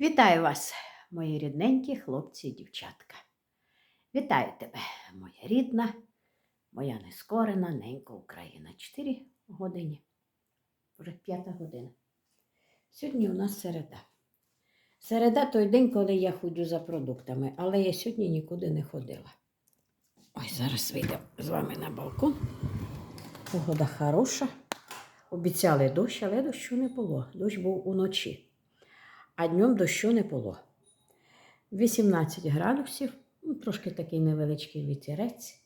Вітаю вас, мої рідненькі хлопці і дівчатка. Вітаю тебе, моя рідна, моя нескорена ненька Україна. Чотири години, вже п'ята година. Сьогодні у нас середа. Середа той день, коли я ходжу за продуктами, але я сьогодні нікуди не ходила. Ой, зараз вийдемо з вами на балкон. Погода хороша. Обіцяли дощ, але дощу не було. Дощ був уночі а днем дощу не було. 18 градусів, ну, трошки такий невеличкий вітерець,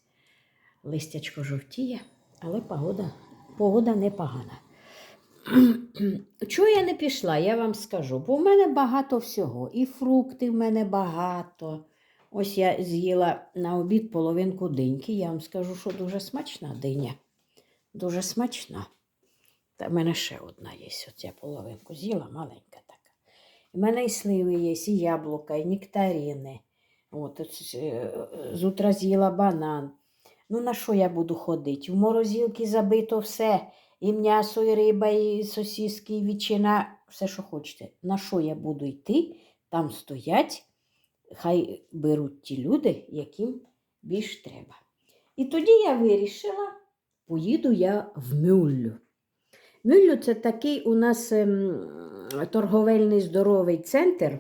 листячко жовтіє, але погода, погода непогана. Чого я не пішла, я вам скажу, бо в мене багато всього. І фрукти в мене багато. Ось я з'їла на обід половинку диньки. Я вам скажу, що дуже смачна диня. Дуже смачна. Та в мене ще одна є. От я половинку з'їла, маленька така. У мене і сливи є, і яблука, і нектарини. От, от, е, з утра з'їла банан. Ну, на що я буду ходити? В морозилки забито все. І м'ясо, і риба, і сосиски, і ветчина, все, що хочете. На що я буду йти? Там стоять, хай беруть ті люди, яким більш треба. І тоді я вирішила, поїду я в Мюллю. Мюллю це такий у нас ем, торговельний здоровий центр.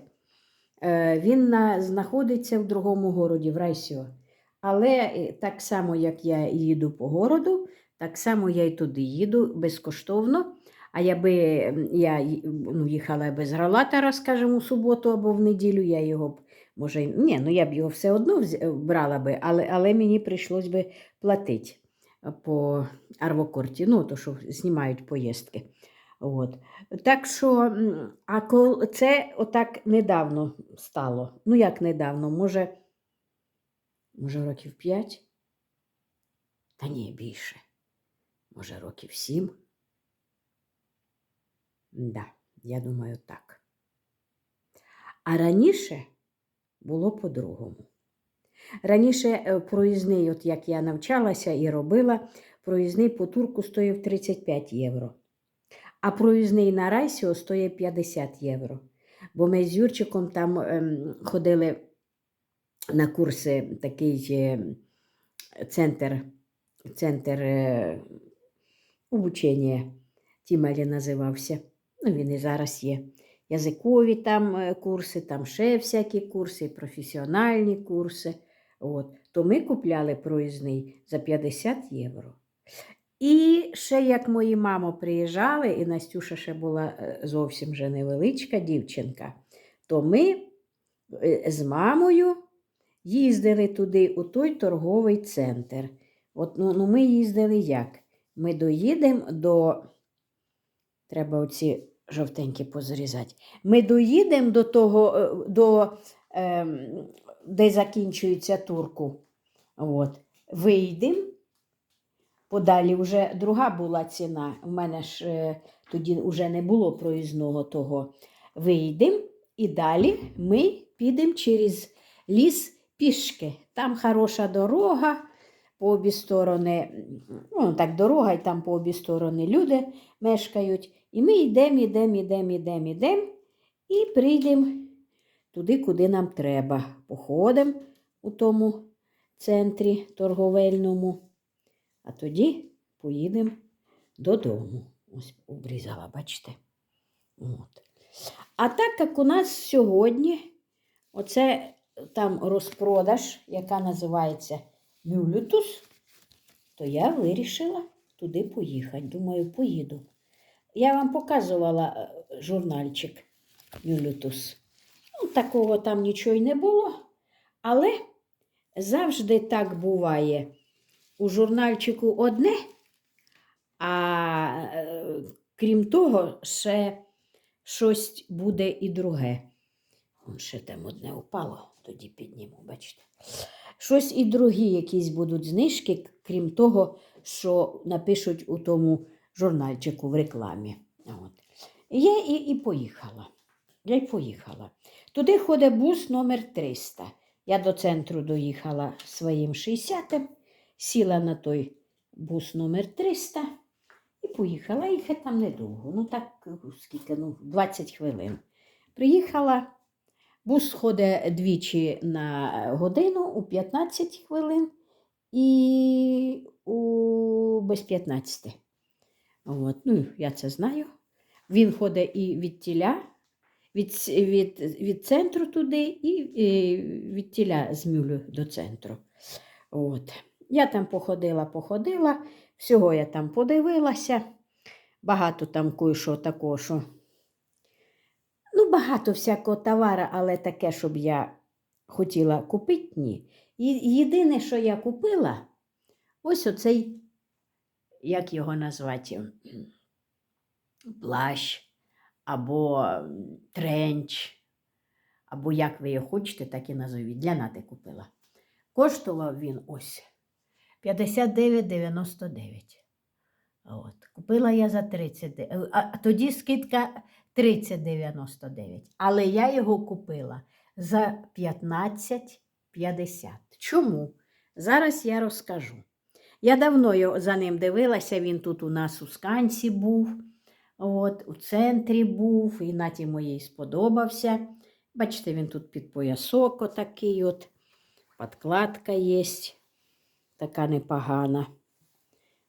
Е, він на, знаходиться в другому городі, в Райсіо. Але е, так само, як я їду по городу, так само я й туди їду безкоштовно. А якби я ї- ну, їхала без гралатора, скажімо, у суботу або в неділю, я його б, може, ні, ну я б його все одно брала би, але, але мені прийшлось би платити по арвокорті, ну, то, що знімають поїздки. От. Так що, а кол... це отак недавно стало. Ну, як недавно, може, може, років п'ять? Та ні, більше. Може, років сім. Да, я думаю, так. А раніше було по-другому. Раніше е, проїзний, от як я навчалася і робила, проїзний по турку стоїв 35 євро. А проїзний на Райсіо стоїть 50 євро. Бо ми з Юрчиком там ем, ходили на курси, такий е, центр, центр е, обучення, Тімелі називався. Ну, він і зараз є. Язикові там е, курси, там ще всякі курси, професіональні курси. От. То ми купляли проїзний за 50 євро. І ще як мої мамо приїжджали, і Настюша ще була е, зовсім вже невеличка дівчинка, то ми е, з мамою їздили туди, у той торговий центр. От, ну, ну, ми їздили як? Ми доїдемо до. Треба оці жовтенькі позрізати. Ми доїдемо до того, е, до, ем, де закінчується турку. От. Вийдемо. Подалі вже друга була ціна. У мене ж е, тоді вже не було проїзного того. Вийдемо і далі ми підемо через ліс пішки. Там хороша дорога, по обі сторони, ну так дорога, і там по обі сторони люди мешкають. І ми йдемо, йдемо, йдемо, йдемо, йдемо і прийдемо туди, куди нам треба. Походимо у тому центрі торговельному. А тоді поїдемо додому. Ось обрізала, бачите? От. А так як у нас сьогодні оце там розпродаж, яка називається Мюлютус, то я вирішила туди поїхати. Думаю, поїду. Я вам показувала е, журнальчик Мюлютус. Ну, такого там нічого й не було, але завжди так буває у журнальчику одне, а е, крім того, ще щось буде і друге. Вон ще там одне упало, тоді підніму, бачите. Щось і другі якісь будуть знижки, крім того, що напишуть у тому журнальчику в рекламі. От. Я і, і поїхала. Я й поїхала. Туди ходить бус номер 300. Я до центру доїхала своїм 60-м сіла на той бус номер 300 і поїхала. Їхати там недовго. Ну так, скільки, ну, 20 хвилин. Приїхала Бус ходить двічі на годину у 15 хвилин і у без 15. От, ну, я це знаю. Він ходить і від тіля, від, від, від центру туди, і, і від тіля з мюлю до центру. От. Я там походила, походила, всього я там подивилася. Багато там кое-що такого. Ну, багато всякого товара, але таке, щоб я хотіла купити, ні. Єдине, що я купила, ось оцей, як його назвати, плащ, або тренч, або як ви його хочете, так і назовіть. Для нати купила. Коштував він ось 59,99. От. Купила я за 30, е, а тоді скидка 30,99. Але я його купила за 15,50. Чому? Зараз я розкажу. Я давно його- за ним дивилася, він тут у нас у сканці був, от, у центрі був, і наті моїй сподобався. Бачите, він тут під поясок отакий, от, подкладка є, така непогана.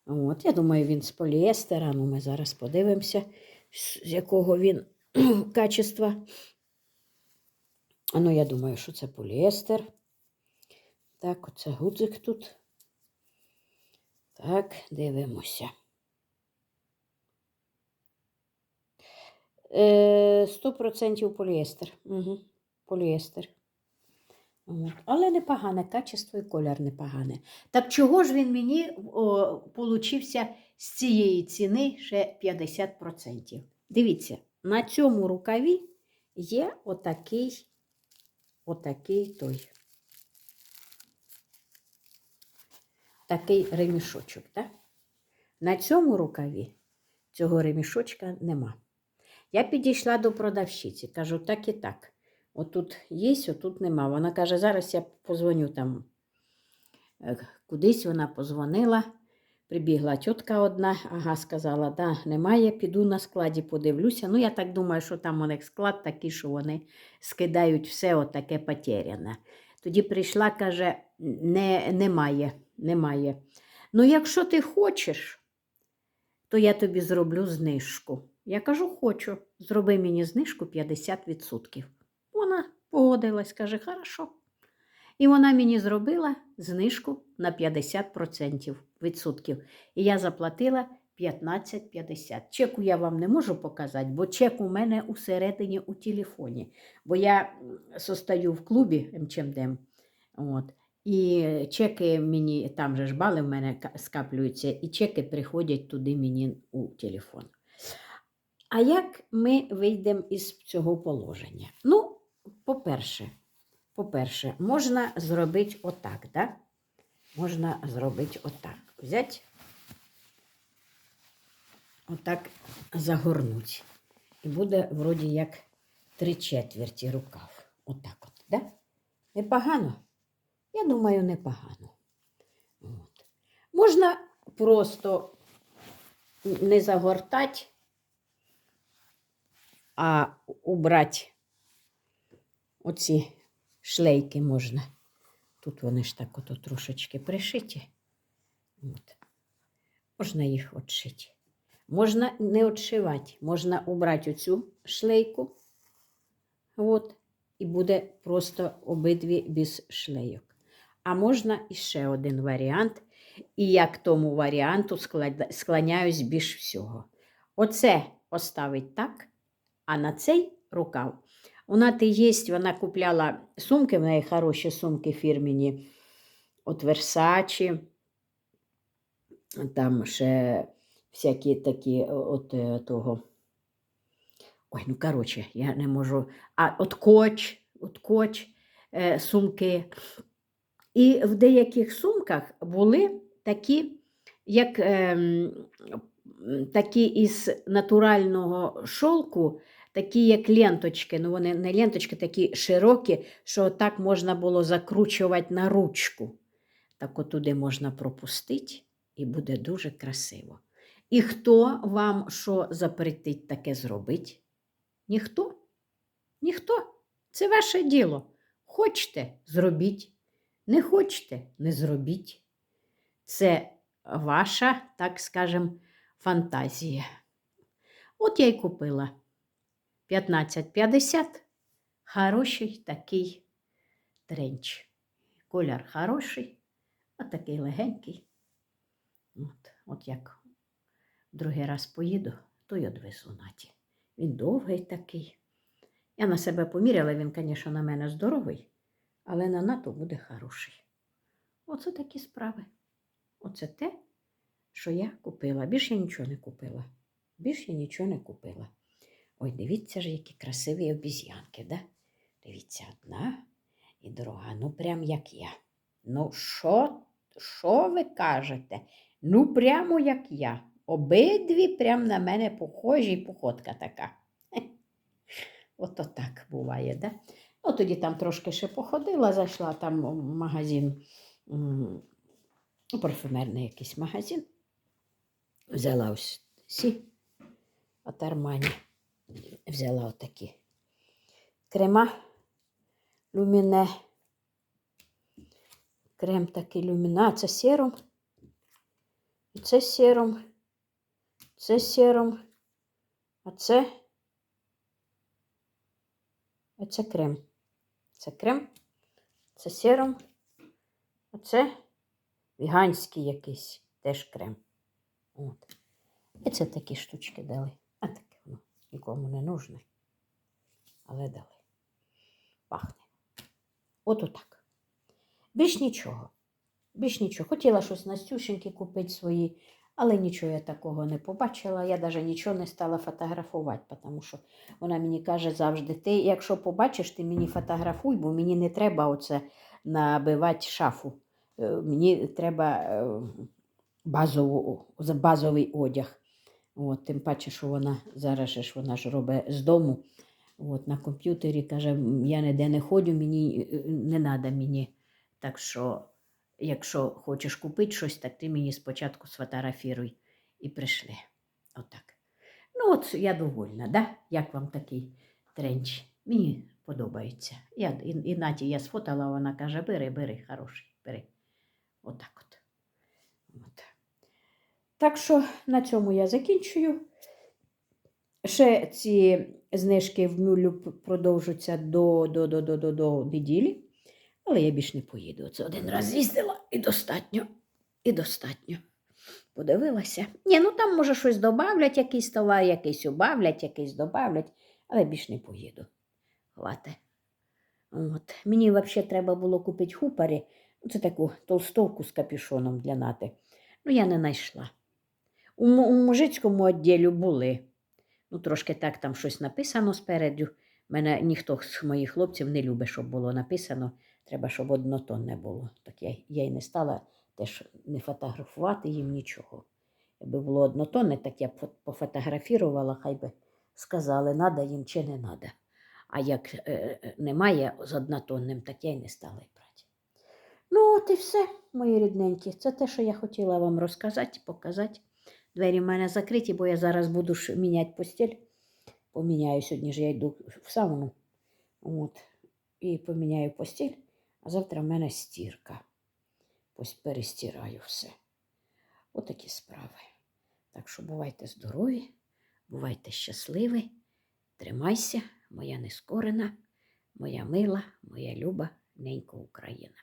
От, я думаю, він з поліестера. Ну, ми зараз подивимося, з якого він качества. Ну, я думаю, що це поліестер. Так, оце гудзик тут. Так, дивимося. Е, 100% поліестер. Угу, поліестер. От. Але непогане качество і колір непогане. Так чого ж він мені о, получився з цієї ціни ще 50%? Дивіться, на цьому рукаві є отакий, отакий той. Такий ремішочок. Так? На цьому рукаві цього ремішочка нема. Я підійшла до продавщиці, кажу, так і так. Отут є, отут нема. Вона каже, зараз я позвоню там. Е, Кудись вона позвонила, прибігла тітка одна, ага, сказала, да, немає, піду на складі, подивлюся. Ну, я так думаю, що там у них склад такий, що вони скидають все отаке потеряне. Тоді прийшла, каже, не, немає, немає. Ну, якщо ти хочеш, то я тобі зроблю знижку. Я кажу, хочу, зроби мені знижку 50%. Вона погодилась, каже, хорошо. І вона мені зробила знижку на 50% відсотків. І я заплатила 15,50. Чеку я вам не можу показати, бо чек у мене усередині у телефоні. Бо я м, состою в клубі МЧМД. От. І чеки мені, там же ж бали в мене скаплюються, і чеки приходять туди мені у телефон. А як ми вийдемо із цього положення? Ну, по-перше, по-перше, можна зробити отак, да? Можна зробити отак. Взяти, отак загорнути. І буде вроді як три четверті рукав. Отак от, да? Непогано? Я думаю, непогано. От. Можна просто не загортати, а убрати оці шлейки можна. Тут вони ж так ото трошечки пришиті. От. Можна їх отшити. Можна не отшивати, можна убрати оцю шлейку. От, і буде просто обидві без шлейок. А можна іще один варіант. І я к тому варіанту склоняюсь більш всього. Оце поставить так, а на цей рукав. Вона ти є, вона купляла сумки, в неї хороші сумки фірмені от Versace, там ще всякі такі от е, того. Ой, ну коротше, я не можу. А от коч, от коч е, сумки. І в деяких сумках були такі, як ем, такі із натурального шовку, такі як ленточки. Ну, вони не ленточки, такі широкі, що так можна було закручувати на ручку. Так от туди можна пропустити, і буде дуже красиво. І хто вам що запретить таке зробити? Ніхто? Ніхто. Це ваше діло. Хочете зробіть. Не хочете не зробіть. Це ваша, так скажем, фантазія. От я й купила 15,50. Хороший такий тренч. Колір хороший, а такий легенький. От, от як другий раз поїду, то й одвезу наті. Він довгий такий. Я на себе поміряла, він, звісно, на мене здоровий, але на НАТО буде хороший. Оце такі справи. Оце те, що я купила. Більше я нічого не купила. Більше я нічого не купила. Ой, дивіться ж, які красиві обіз'янки, да? Дивіться, одна і друга. Ну, прям як я. Ну, що, що ви кажете? Ну, прямо як я. Обидві прям на мене похожі, і походка така. Ото так буває, да? Ну, тоді там трошки ще походила, зайшла там в магазин, парфюмерний якийсь магазин. Взяла ось сі от Армані. Взяла отакі крема люміне. Крем такий люміне. А це серум. І це серум. Це серум. А це. А це крем. Це крем. Це серум. А це веганський якийсь теж крем. От. І це такі штучки дали. Нікому не нужне. Але дали. Пахне. От отак. Більш нічого. Більш нічого. Хотіла щось Настюшеньки купити свої, але нічого я такого не побачила. Я навіть нічого не стала фотографувати, тому що вона мені каже завжди: ти, якщо побачиш, ти мені фотографуй, бо мені не треба оце набивати шафу. Е, Мені треба е, базову, базовий одяг. От, тим паче, що вона зараз ж вона ж робить з дому. От, на комп'ютері каже, я ніде не ходжу, мені е, не треба мені. Так що, якщо хочеш купити щось, так ти мені спочатку сфотографіруй і прийшли. Отак. Ну, от я довольна, да? Як вам такий тренч? Мені подобається. Я, і, і Наті я сфотала, вона каже, бери, бери, хороший, бери. Отак от. Так що на цьому я закінчую. Ще ці знижки в мюлю п- продовжуються до, до, до, до, до, до неділі, але я більш не поїду. Це один раз їздила і достатньо, і достатньо. Подивилася. Ні, ну там може щось добавлять, якийсь товар, якийсь убавлять, якийсь добавлять, але більш не поїду. Хвате. От. Мені взагалі треба було купити хупарі. Це таку толстовку з капюшоном для нати. Ну, я не знайшла. У, у мужицькому відділі були. Ну, трошки так там щось написано спереду. Мене ніхто з моїх хлопців не любить, щоб було написано. Треба, щоб однотонне було. Так я, я й не стала теж не фотографувати їм нічого. Якби було однотонне, так я б фо- пофотографірувала, хай би сказали, надо їм чи не надо. А як е, е, немає з однотонним, так я й не стала й брати. Ну, от і все, мої рідненькі. Це те, що я хотіла вам розказати, показати. Двері в мене закриті, бо я зараз буду міняти постіль. Поміняю сьогодні ж я йду в сауну. От. І поміняю постіль, а завтра в мене стірка. Ось перестираю все. Отакі справи. Так що бувайте здорові, бувайте щасливі, тримайся, моя нескорена, моя мила, моя люба, ненька Україна.